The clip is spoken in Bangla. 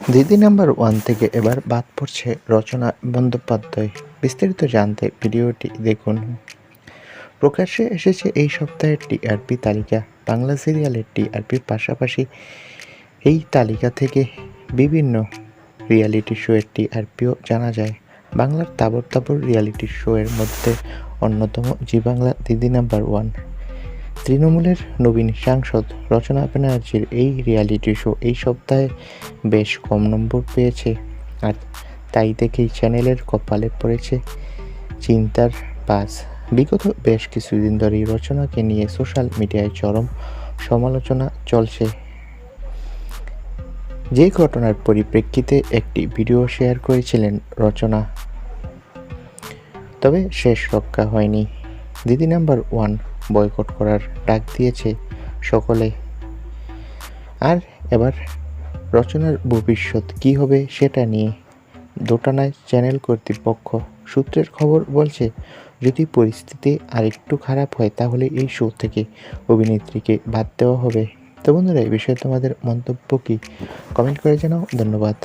দিদি নাম্বার ওয়ান থেকে এবার বাদ পড়ছে রচনা বন্দ্যোপাধ্যায়। বিস্তারিত জানতে ভিডিওটি দেখুন। প্রকাশ্যে এসেছে এই সপ্তাহের টিআরপি তালিকা। বাংলা সিরিয়ালের টিআরপির পাশাপাশি এই তালিকা থেকে বিভিন্ন রিয়ালিটি শোয়ের টিআরপিও জানা যায়। বাংলার তাবর তাবর রিয়ালিটি শোয়ের মধ্যে অন্যতম জি বাংলা দিদি নাম্বার ওয়ান। তৃণমূলের নবীন সাংসদ রচনা ব্যানার্জির এই রিয়ালিটি শো এই সপ্তাহে বেশ কম নম্বর পেয়েছে। আর তাই দেখেই চ্যানেলের কপালে পড়েছে চিন্তার পাস বিগত বেশ কিছুদিন ধরেই রচনাকে নিয়ে সোশ্যাল মিডিয়ায় চরম সমালোচনা চলছে। যে ঘটনার পরিপ্রেক্ষিতে একটি ভিডিও শেয়ার করেছিলেন রচনা। তবে শেষ রক্ষা হয়নি। দিদি নাম্বার ওয়ান বয়কট করার ডাক দিয়েছে সকলে। আর এবার রচনার ভবিষ্যৎ কী হবে সেটা নিয়ে দোটানায় চ্যানেল কর্তৃপক্ষ সূত্রের খবর বলছে, যদি পরিস্থিতি আরেকটু খারাপ হয় তাহলে এই শো থেকে অভিনেত্রীকে বাদ দেওয়া হবে। তো বন্ধুরা এই বিষয়ে তোমাদের মন্তব্য কি? কমেন্ট করে জানাও। ধন্যবাদ।